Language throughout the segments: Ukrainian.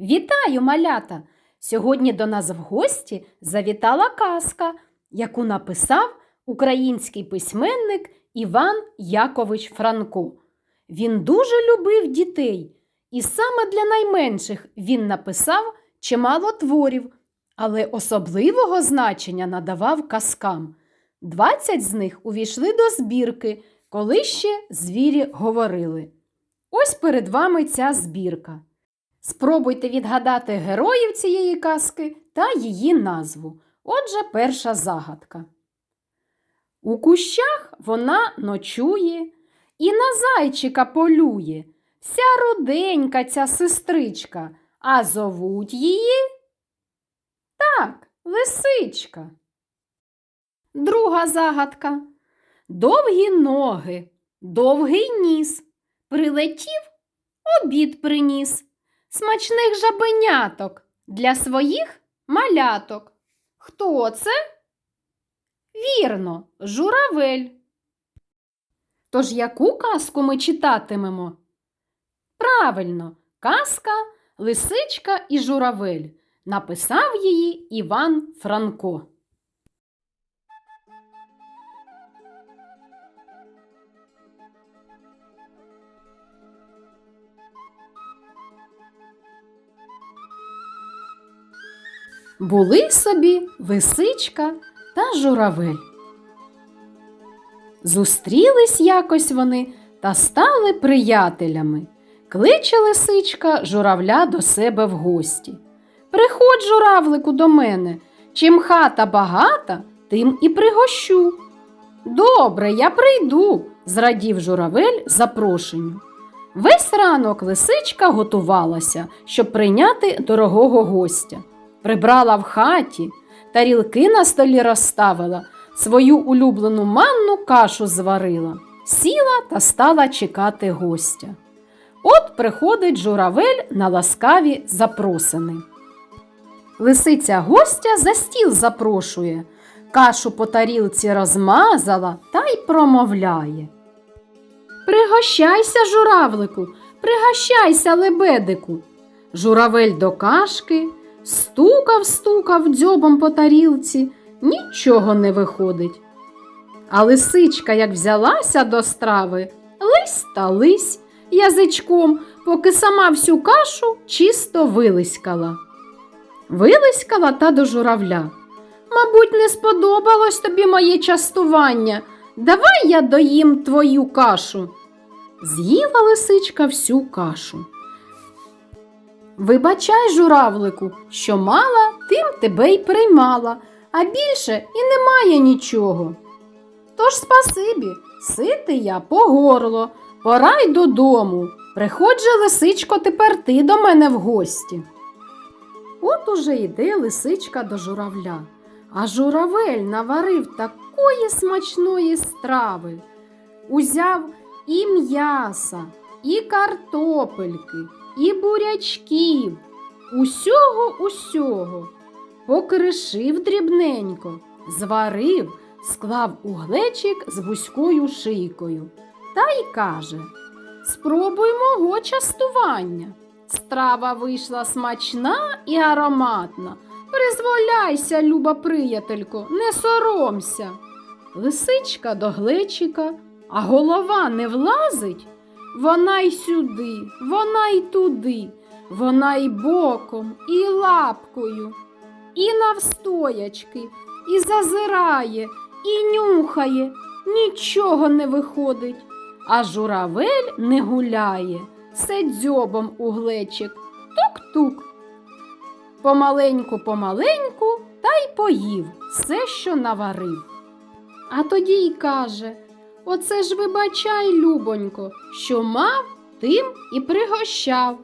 Вітаю, малята! Сьогодні до нас в гості завітала казка, яку написав український письменник Іван Якович Франко. Він дуже любив дітей, і саме для найменших він написав чимало творів, але особливого значення надавав казкам. 20 з них увійшли до збірки, коли ще звірі говорили. Ось перед вами ця збірка. Спробуйте відгадати героїв цієї казки та її назву. Отже, перша загадка. У кущах вона ночує і на зайчика полює. Вся руденька ця сестричка, а зовуть її так, лисичка. Друга загадка. Довгі ноги, довгий ніс. Прилетів, обід приніс. Смачних жабеняток для своїх маляток. Хто це? Вірно, журавель. Тож яку казку ми читатимемо? Правильно, казка Лисичка і журавель. Написав її Іван Франко. Були собі лисичка та журавель. Зустрілись якось вони та стали приятелями. Кличе лисичка журавля до себе в гості. Приходь, журавлику, до мене. Чим хата багата, тим і пригощу. Добре, я прийду, зрадів журавель запрошенню. Весь ранок лисичка готувалася, щоб прийняти дорогого гостя. Прибрала в хаті, тарілки на столі розставила, свою улюблену манну кашу зварила, сіла та стала чекати гостя. От приходить журавель на ласкаві запросини. Лисиця гостя за стіл запрошує, кашу по тарілці розмазала та й промовляє. Пригощайся, журавлику, пригощайся, лебедику. Журавель до кашки, стукав, стукав дзьобом по тарілці, нічого не виходить. А лисичка, як взялася до страви, лись та лись язичком, поки сама всю кашу чисто вилискала. Вилискала та до журавля. Мабуть, не сподобалось тобі моє частування. Давай я доїм твою кашу. З'їла лисичка всю кашу. Вибачай, журавлику, що мала, тим тебе й приймала, а більше і немає нічого. Тож спасибі, ситий я по горло, пора й додому. Приходь лисичко, тепер ти до мене в гості. От уже йде лисичка до журавля, а журавель наварив такої смачної страви. Узяв і м'яса, і картопельки, і бурячків, усього усього, покришив дрібненько, зварив, склав у глечик з вузькою шийкою та й каже Спробуй мого частування. Страва вийшла смачна і ароматна. Призволяйся, люба приятелько, не соромся. Лисичка до глечика, а голова не влазить. Вона й сюди, вона й туди, вона й боком, і лапкою, і навстоячки, і зазирає, і нюхає, нічого не виходить, а журавель не гуляє, все дзьобом у глечик, тук-тук. Помаленьку, помаленьку та й поїв все, що наварив. А тоді й каже Оце ж вибачай, любонько, що мав, тим і пригощав.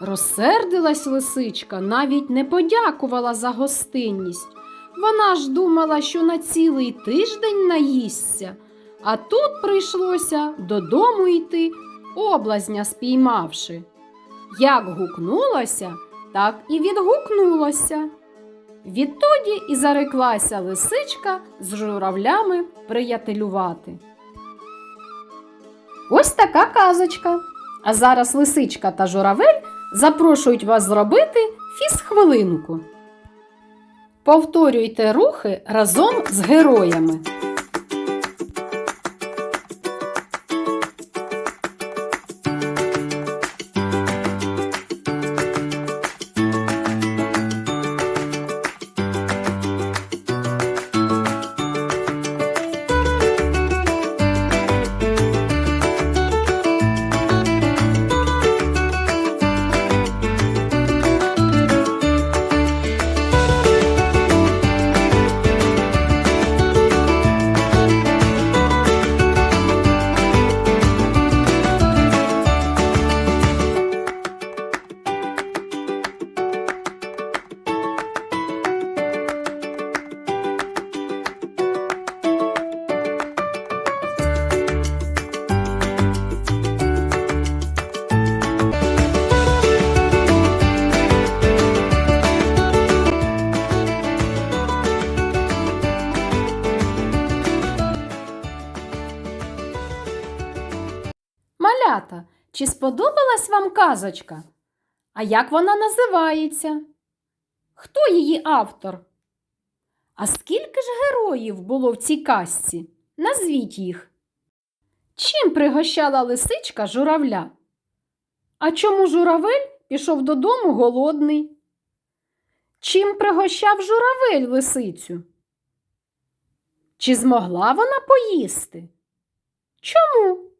Розсердилась лисичка, навіть не подякувала за гостинність. Вона ж думала, що на цілий тиждень наїсться, а тут прийшлося додому йти, облазня спіймавши. Як гукнулося, так і відгукнулося. Відтоді і зареклася лисичка з журавлями приятелювати. Ось така казочка. А зараз лисичка та журавель запрошують вас зробити фіз-хвилинку. Повторюйте рухи разом з героями. Малята, чи сподобалась вам казочка? А як вона називається? Хто її автор? А скільки ж героїв було в цій казці? Назвіть їх. Чим пригощала лисичка журавля? А чому журавель пішов додому голодний? Чим пригощав журавель лисицю? Чи змогла вона поїсти? Чому?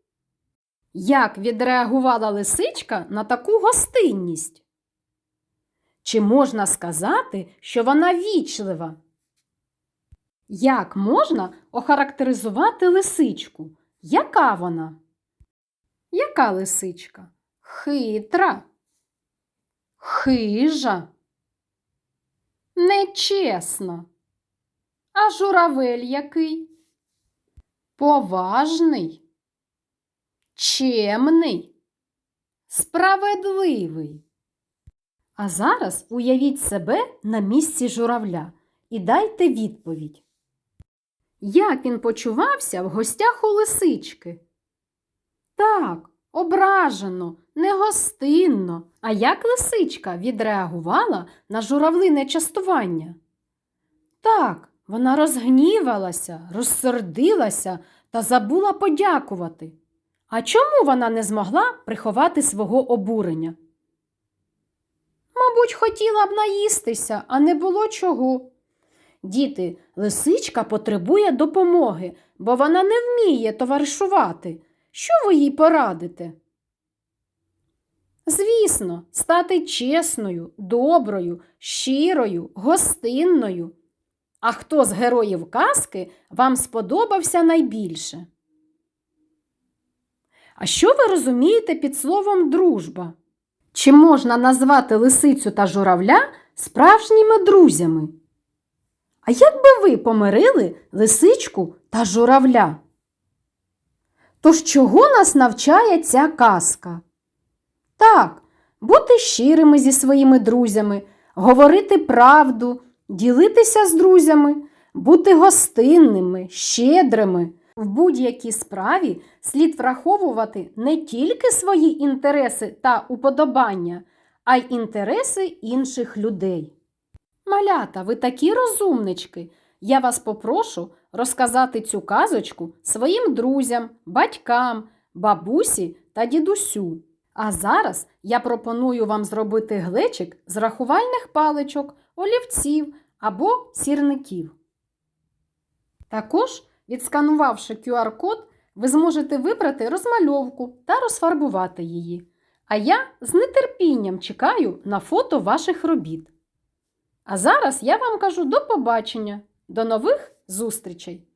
Як відреагувала лисичка на таку гостинність? Чи можна сказати, що вона вічлива? Як можна охарактеризувати лисичку? Яка вона? Яка лисичка? Хитра, хижа, нечесна. А журавель який? Поважний чемний, справедливий. А зараз уявіть себе на місці журавля і дайте відповідь. Як він почувався в гостях у лисички? Так, ображено, негостинно. А як лисичка відреагувала на журавлине частування? Так, вона розгнівалася, розсердилася та забула подякувати. А чому вона не змогла приховати свого обурення? Мабуть, хотіла б наїстися, а не було чого. Діти, лисичка потребує допомоги, бо вона не вміє товаришувати. Що ви їй порадите? Звісно, стати чесною, доброю, щирою, гостинною. А хто з героїв казки вам сподобався найбільше? А що ви розумієте під словом дружба? Чи можна назвати лисицю та журавля справжніми друзями? А як би ви помирили лисичку та журавля? Тож чого нас навчає ця казка? Так, бути щирими зі своїми друзями, говорити правду, ділитися з друзями, бути гостинними, щедрими. В будь-якій справі слід враховувати не тільки свої інтереси та уподобання, а й інтереси інших людей. Малята, ви такі розумнички. Я вас попрошу розказати цю казочку своїм друзям, батькам, бабусі та дідусю. А зараз я пропоную вам зробити глечик з рахувальних паличок, олівців або сірників. Також Відсканувавши QR-код, ви зможете вибрати розмальовку та розфарбувати її. А я з нетерпінням чекаю на фото ваших робіт. А зараз я вам кажу до побачення, до нових зустрічей!